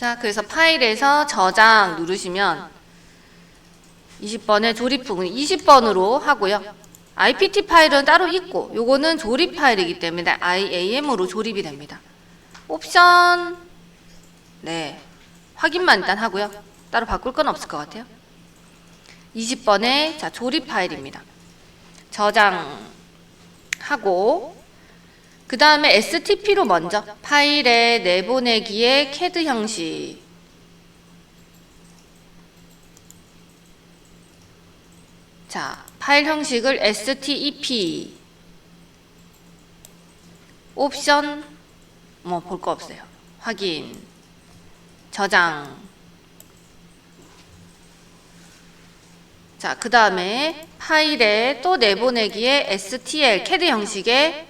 자, 그래서 파일에서 저장 누르시면 20번의 조립 부분 20번으로 하고요. IPT 파일은 따로 있고 요거는 조립 파일이기 때문에 IAM으로 조립이 됩니다. 옵션 네 확인만 일단 하고요. 따로 바꿀 건 없을 것 같아요. 20번의 자 조립 파일입니다. 저장하고 그 다음에 STP로 먼저 파일에 내보내기의 CAD 형식. 자 파일 형식을 STEP 옵션 뭐 볼 거 없어요. 확인. 저장. 자 그 다음에 파일에 또 내보내기의 STL CAD 형식의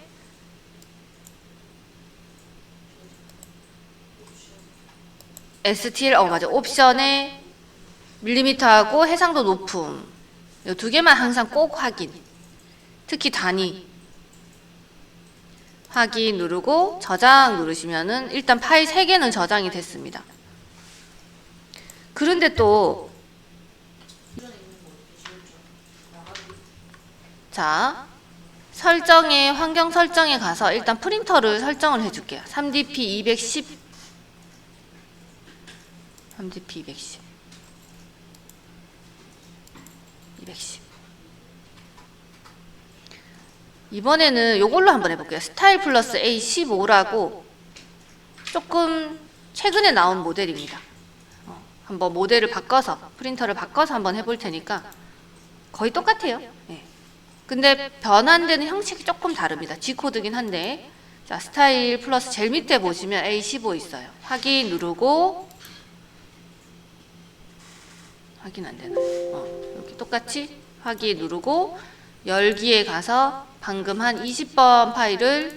STL 어 맞아 옵션에 밀리미터하고 해상도 높음 이 두 개만 항상 꼭 확인 특히 단위 확인 누르고 저장 누르시면은 일단 파일 세 개는 저장이 됐습니다. 그런데 또 자, 설정에 환경 설정에 가서 일단 프린터를 설정을 해줄게요. 3DP 210, 3DP 210, 210. 이번에는 요걸로 한번 해볼게요. 스타일 플러스 A15라고 조금 최근에 나온 모델입니다. 어, 한번 모델을 바꿔서 프린터를 바꿔서 한번 해볼 테니까 거의 똑같아요. 예. 근데 변환되는 형식이 조금 다릅니다. G 코드긴 한데 자 스타일 플러스 제일 밑에 보시면 A15 있어요. 확인 누르고 확인 안 되나? 어, 여기 똑같이 확인 누르고 열기에 가서 방금 한 20번 파일을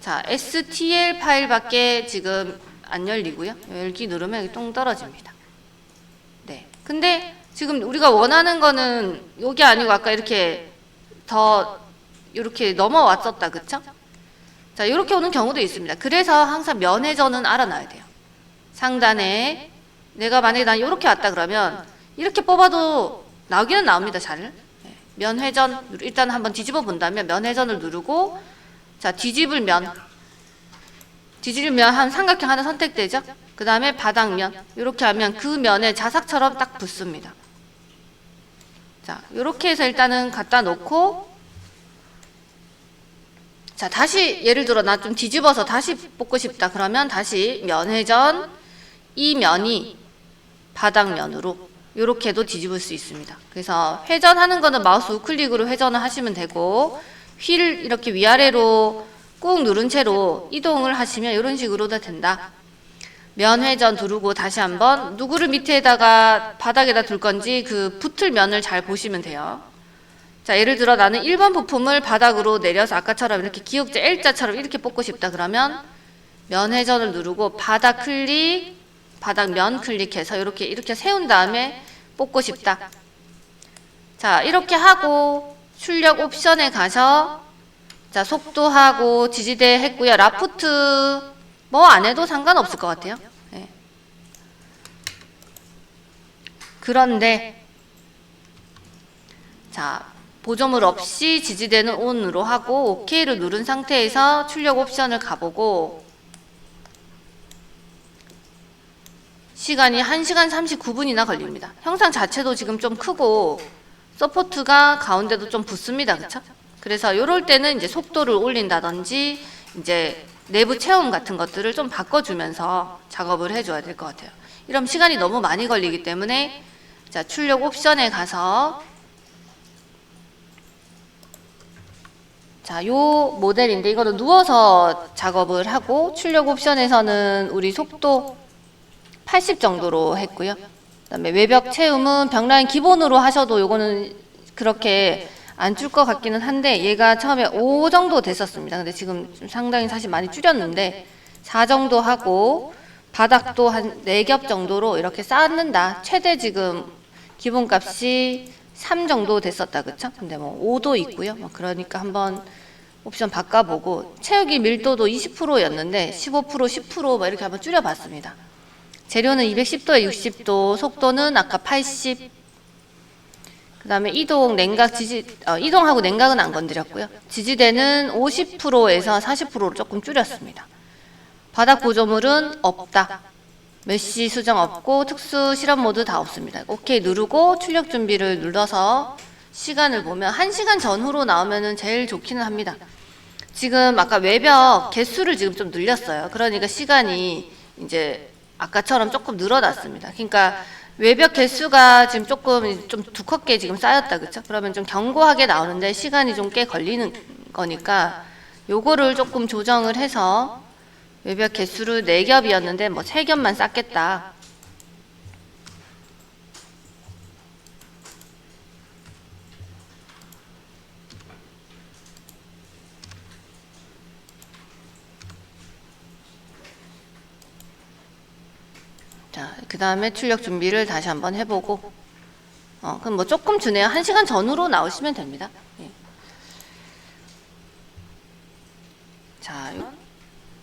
자 STL 파일밖에 지금 안 열리고요. 열기 누르면 똥 떨어집니다. 네. 근데 지금 우리가 원하는 거는 여기 아니고 아까 이렇게 더 이렇게 넘어왔었다, 그쵸? 자, 이렇게 오는 경우도 있습니다. 그래서 항상 면회전은 알아놔야 돼요. 상단에 내가 만약에 난 이렇게 왔다 그러면 이렇게 뽑아도 나오기는 나옵니다, 잘. 네. 면회전 일단 한번 뒤집어 본다면 면회전을 누르고 자 뒤집을 면 뒤집으면 한 삼각형 하나 선택되죠? 그 다음에 바닥면 이렇게 하면 그 면에 자석처럼 딱 붙습니다. 자 이렇게 해서 일단은 갖다 놓고 자 다시 예를 들어 나 좀 뒤집어서 다시 뽑고 싶다 그러면 다시 면회전 이 면이 바닥면으로 이렇게도 뒤집을 수 있습니다. 그래서 회전하는 거는 마우스 우클릭으로 회전을 하시면 되고 휠 이렇게 위아래로 꾹 누른 채로 이동을 하시면 이런 식으로도 된다. 면 회전 누르고 다시 한번 누구를 밑에다가 바닥에다 둘 건지 그 붙을 면을 잘 보시면 돼요. 자, 예를 들어 나는 1번 부품을 바닥으로 내려서 아까처럼 이렇게 기역자 L자처럼 이렇게 뽑고 싶다 그러면 면 회전을 누르고 바닥 클릭, 바닥 면 클릭해서 이렇게 이렇게 세운 다음에 뽑고 싶다. 자, 이렇게 하고 출력 옵션에 가서 자, 속도하고 지지대 했고요. 라프트 뭐 안 해도 상관없을 것 같아요. 예. 그런데 자, 보조물 없이 지지대는 ON으로 하고 OK를 누른 상태에서 출력 옵션을 가보고 시간이 1시간 39분이나 걸립니다. 형상 자체도 지금 좀 크고 서포트가 가운데도 좀 붙습니다. 그쵸? 그래서 이럴 때는 이제 속도를 올린다든지 이제 내부 체험 같은 것들을 좀 바꿔주면서 작업을 해줘야 될 것 같아요. 이러면 시간이 너무 많이 걸리기 때문에 자 출력 옵션에 가서 자, 요 모델인데 이거는 누워서 작업을 하고 출력 옵션에서는 우리 속도 80 정도로 했고요. 그다음에 외벽 채움은 벽라인 기본으로 하셔도 요거는 그렇게 안 줄 것 같기는 한데 얘가 처음에 5 정도 됐었습니다. 근데 지금 좀 상당히 사실 많이 줄였는데 4 정도 하고 바닥도 한 4겹 정도로 이렇게 쌓는다. 최대 지금 기본값이 3 정도 됐었다. 그쵸? 근데 뭐 5도 있고요. 뭐 그러니까 한번 옵션 바꿔보고 채우기 밀도도 20%였는데 15% 10%뭐 이렇게 한번 줄여봤습니다. 재료는 210도에 60도, 속도는 아까 80. 그 다음에 이동 냉각 지지 어, 이동하고 냉각은 안 건드렸고요. 지지대는 50%에서 40%로 조금 줄였습니다. 바닥 구조물은 없다. 메쉬 수정 없고 특수 실험 모드 다 없습니다. 오케이 누르고 출력 준비를 눌러서 시간을 보면 1시간 전후로 나오면은 제일 좋기는 합니다. 지금 아까 외벽 개수를 지금 좀 늘렸어요. 그러니까 시간이 이제 아까처럼 조금 늘어났습니다. 그러니까 외벽 개수가 지금 조금 좀 두껍게 지금 쌓였다 그렇죠? 그러면 좀 견고하게 나오는데 시간이 좀 꽤 걸리는 거니까 요거를 조금 조정을 해서 외벽 개수를 4겹이었는데 뭐 3겹만 쌓겠다. 자, 그 다음에 출력 준비를 다시 한번 해보고, 어, 그럼 뭐 조금 주네요. 한 시간 전후로 나오시면 됩니다. 예. 자, 요-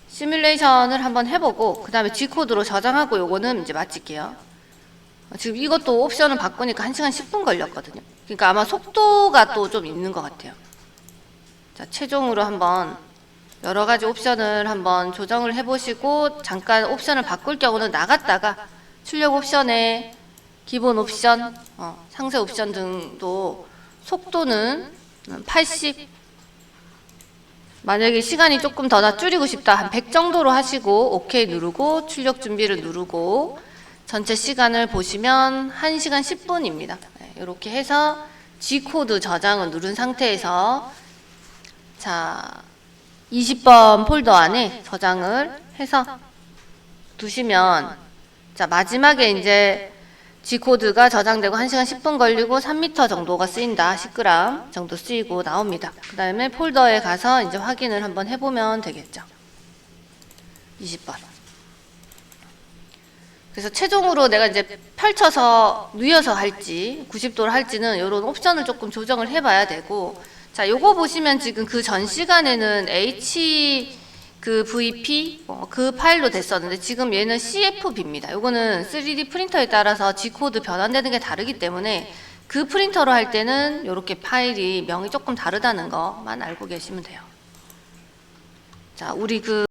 시뮬레이션을 한번 해보고, 그 다음에 G코드로 저장하고 요거는 이제 마칠게요. 어, 지금 이것도 옵션을 바꾸니까 한 시간 10분 걸렸거든요. 그러니까 아마 속도가 또 좀 있는 것 같아요. 자, 최종으로 한번 여러 가지 옵션을 한번 조정을 해보시고 잠깐 옵션을 바꿀 경우는 나갔다가 출력 옵션에 기본 옵션, 어, 상세 옵션 등도 속도는 80 만약에 시간이 조금 더나 줄이고 싶다 한 100 정도로 하시고 오케이 누르고 출력 준비를 누르고 전체 시간을 보시면 1시간 10분입니다. 이렇게 해서 G코드 저장을 누른 상태에서 자 20번 폴더 안에 저장을 해서 두시면 자 마지막에 이제 G 코드가 저장되고 1시간 10분 걸리고 3m 정도가 쓰인다. 10g 정도 쓰이고 나옵니다. 그 다음에 폴더에 가서 이제 확인을 한번 해 보면 되겠죠. 20번. 그래서 최종으로 내가 이제 펼쳐서 누여서 할지 90도로 할지는 이런 옵션을 조금 조정을 해 봐야 되고 자, 요거 보시면 지금 그 전 시간에는 H 그 VP 어, 그 파일로 됐었는데 지금 얘는 CFB입니다. 요거는 3D 프린터에 따라서 G 코드 변환되는 게 다르기 때문에 그 프린터로 할 때는 이렇게 파일이 명이 조금 다르다는 거만 알고 계시면 돼요. 자, 우리 그